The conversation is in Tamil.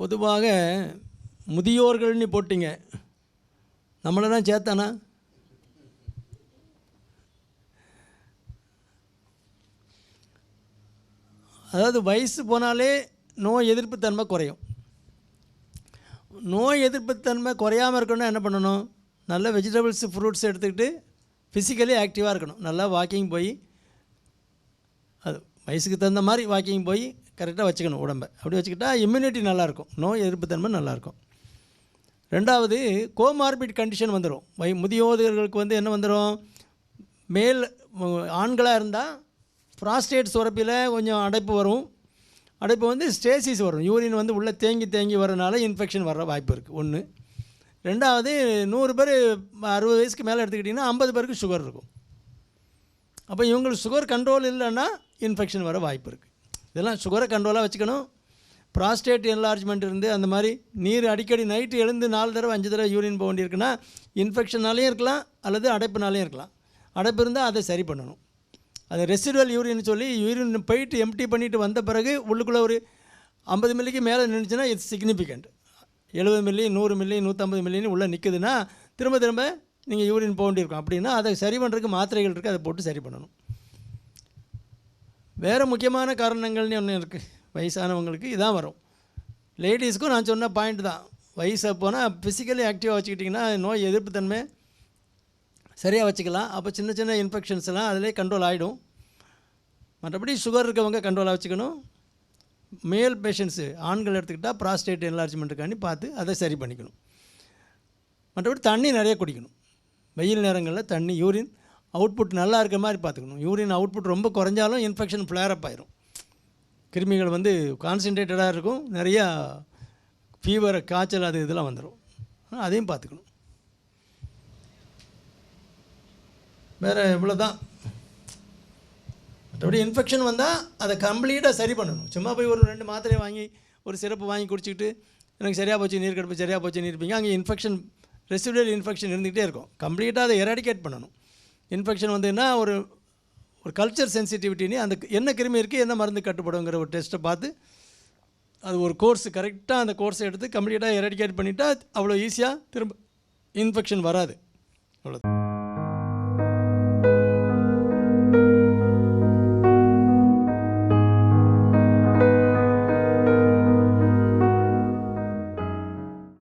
பொதுவாக முதியோர்கள்னு போட்டிங்க. நம்மளை தான் சேர்த்தானா? அதாவது வயசு போனாலே நோய் எதிர்ப்பு தன்மை குறையும். நோய் எதிர்ப்பு தன்மை குறையாமல் இருக்கணும்னா என்ன பண்ணணும்? நல்ல வெஜிடபிள்ஸ் ஃப்ரூட்ஸ் எடுத்துக்கிட்டு ஃபிசிக்கலி ஆக்டிவாக இருக்கணும். நல்லா வாக்கிங் போய் அது வயசுக்கு தகுந்த மாதிரி வாக்கிங் போய் கரெக்டாக வச்சுக்கணும் உடம்பை. அப்படி வச்சுக்கிட்டா இம்யூனிட்டி நல்லாயிருக்கும். நோய் எதிர்ப்புத்தன்மை நல்லாயிருக்கும். ரெண்டாவது கோமார்பிட் கண்டிஷன் வந்துடும் வை முதியோதர்களுக்கு வந்து என்ன வந்துடும் மேல் ஆண்களாக இருந்தால் ப்ராஸ்டேட் சுரப்பியில் கொஞ்சம் அடைப்பு வரும். அடைப்பு வந்து ஸ்டேசிஸ் வரும். யூரின் வந்து உள்ளே தேங்கி தேங்கி வரனால இன்ஃபெக்ஷன் வர வாய்ப்பு இருக்குது ஒன்று ரெண்டாவது நூறு பேர் அறுபது வயசுக்கு மேலே எடுத்துக்கிட்டிங்கன்னா ஐம்பது பேருக்கு சுகர் இருக்கும். அப்போ இவங்களுக்கு சுகர் கண்ட்ரோல் இல்லைன்னா இன்ஃபெக்ஷன் வர வாய்ப்பு இருக்குது இதெல்லாம் சுகரை கண்ட்ரோலாக வச்சுக்கணும். ப்ராஸ்டேட் என்லார்ஜ்மெண்ட் இருந்து அந்த மாதிரி நீர் அடிக்கடி நைட்டு எழுந்து நாலு தடவை அஞ்சு தடவை யூரின் போக வேண்டியிருக்குன்னா இன்ஃபெக்ஷனாலேயும் இருக்கலாம் அல்லது அடைப்புனாலேயும் இருக்கலாம். அடைப்பு இருந்தால் அதை சரி பண்ணணும். அது ரெசிடுவல் யூரின் சொல்லி யூரின் போயிட்டு எம்டி பண்ணிவிட்டு வந்த பிறகு உள்ளுக்குள்ளே ஒரு ஐம்பது மில்லிக்கு மேலே நின்றுச்சுன்னா இட்ஸ் சிக்னிஃபிகண்ட் எழுபது மில்லி நூறு மில்லி நூற்றம்பது மில்லின்னு உள்ளே நிற்குதுன்னா திரும்ப திரும்ப நீங்கள் யூரின் போக வேண்டியிருக்கும் அப்படின்னா அதை சரி பண்ணுறதுக்கு மாத்திரைகள் இருக்குது அதை போட்டு சரி பண்ணணும். வேறு முக்கியமான காரணங்கள்னு ஒன்று இருக்குது வயசானவங்களுக்கு இதான் வரும். லேடிஸ்க்கும் நான் சொன்ன பாயிண்ட் தான். வயசு போனால் ஃபிசிக்கலி ஆக்டிவாக வச்சுக்கிட்டிங்கன்னா நோய் எதிர்ப்பு தன்மை சரியாக வச்சுக்கலாம். அப்போ சின்ன சின்ன இன்ஃபெக்ஷன்ஸ் எல்லாம் அதிலே கண்ட்ரோல் ஆகிடும் மற்றபடி சுகர் இருக்கவங்க கண்ட்ரோலாக வச்சுக்கணும். மேல் பேஷண்ட்ஸு ஆண்கள் எடுத்துக்கிட்டால் ப்ராஸ்டேட் என்லார்ஜ்மெண்ட்டுக்காண்டி பார்த்து அதை சரி பண்ணிக்கணும். மற்றபடி தண்ணி நிறைய குடிக்கணும். வெயில் நேரங்களில் தண்ணி யூரின் அவுட்புட் நல்லா இருக்க மாதிரி பார்த்துக்கணும். யூரின் அவுட்புட் ரொம்ப குறைஞ்சாலும் இன்ஃபெக்ஷன் ஃப்ளேரப் ஆயிரும். கிருமிகள் வந்து கான்சன்ட்ரேட்டடாக இருக்கும். நிறையா ஃபீவர் காய்ச்சல் அது இதெல்லாம் வந்துடும் அதையும் பார்த்துக்கணும். வேறு இவ்வளோ தான் மற்றபடி இன்ஃபெக்ஷன் வந்தால் அதை கம்ப்ளீட்டாக சரி பண்ணணும். சும்மா போய் ஒரு ரெண்டு மாத்திரையை வாங்கி ஒரு சிறப்பு வாங்கி குடிச்சிக்கிட்டு எனக்கு சரியாக போச்சு நீர் கடுப்பு சரியாக போச்சுன்னு இருப்பீங்க. அங்கே இன்ஃபெக்ஷன் ரெசிடுவல் இன்ஃபெக்ஷன் இருந்துகிட்டே இருக்கும். கம்ப்ளீட்டாக அதை எராடிகேட் பண்ணணும். இன்ஃபெக்ஷன் வந்துன்னா ஒரு ஒரு கல்ச்சர் சென்சிட்டிவிட்டின்னு அந்த என்ன கிருமி இருக்குது என்ன மருந்து கட்டுப்படுங்கிற ஒரு டெஸ்ட்டை பார்த்து அது ஒரு கோர்ஸ் கரெக்டாக அந்த கோர்ஸை எடுத்து கம்ப்ளீட்டாக எராடிகேட் பண்ணிவிட்டால் அவ்வளோ ஈஸியாக திரும்ப இன்ஃபெக்ஷன் வராது. அவ்வளோ